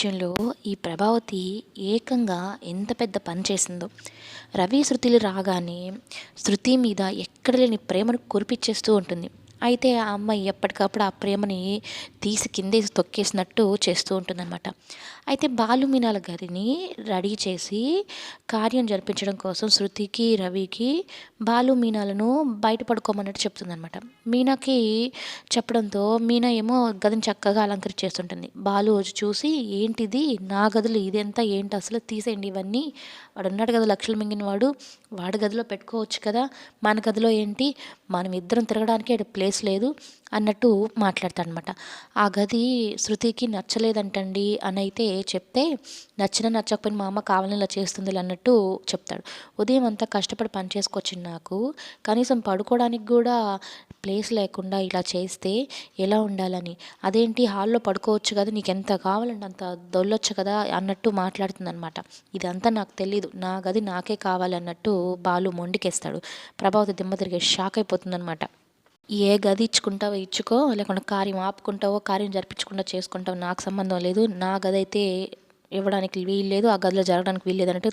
విషయంలో ఈ ప్రభావతి ఏకంగా ఎంత పెద్ద పని చేసిందో. రవి శృతిలు రాగానే శృతి మీద ఎక్కడ లేని ప్రేమను కురిపించేస్తూ ఉంటుంది. అయితే ఆ అమ్మాయి ఎప్పటికప్పుడు ఆ ప్రేమని తీసి కిందేసి తొక్కేసినట్టు చేస్తూ ఉంటుందన్నమాట. అయితే బాలు మీనాల గారిని రెడీ చేసి కార్యం జరిపించడం కోసం శృతికి రవికి బాలు మీనాలను బయట పడుకోమన్నట్టు చెప్తుందనమాట మీనాకి చెప్పడంతో మీనా ఏమో గదిని చక్కగా అలంకరించేస్తుంటుంది బాలు వచ్చి చూసి ఏంటిది? నా గదులు ఇదంతా ఏంటి? అసలు తీసేయండి ఇవన్నీ. వాడు ఉన్నాడు కదా లక్షలు మింగిన వాడు వాడి గదిలో పెట్టుకోవచ్చు కదా? మన గదిలో ఏంటి? మనం ఇద్దరం తిరగడానికి ప్లేస్ ప్లేస్ లేదు అన్నట్టు మాట్లాడతాడనమాట. ఆ గది శృతికి నచ్చలేదంటండి అని అయితే చెప్తే నచ్చిన నచ్చకపోయిన మా అమ్మ కావాలని ఇలా చేస్తుంది అన్నట్టు చెప్తాడు. ఉదయం అంతా కష్టపడి పని చేసుకొచ్చింది నాకు. కనీసం పడుకోవడానికి కూడా ప్లేస్ లేకుండా ఇలా చేస్తే ఎలా ఉండాలని? అదేంటి హాల్లో పడుకోవచ్చు కదా నీకు ఎంత కావాలంటే అంత దొల్లొచ్చు కదా అన్నట్టు మాట్లాడుతుందనమాట. ఇదంతా నాకు తెలీదు. నా గది నాకే కావాలన్నట్టు బాలు మొండికేస్తాడు. ప్రభావతి దిమ్మ తిరిగే షాక్ అయిపోతుందనమాట. ఏ గది ఇచ్చుకుంటావో ఇచ్చుకో లేకుండా కార్యం ఆపుకుంటావో కార్యం జరిపించకుండా చేసుకుంటావో నాకు సంబంధం లేదు. నా గది అయితే ఇవ్వడానికి వీలు లేదు ఆ గదిలో జరగడానికి వీలు లేదు అన్నట్టు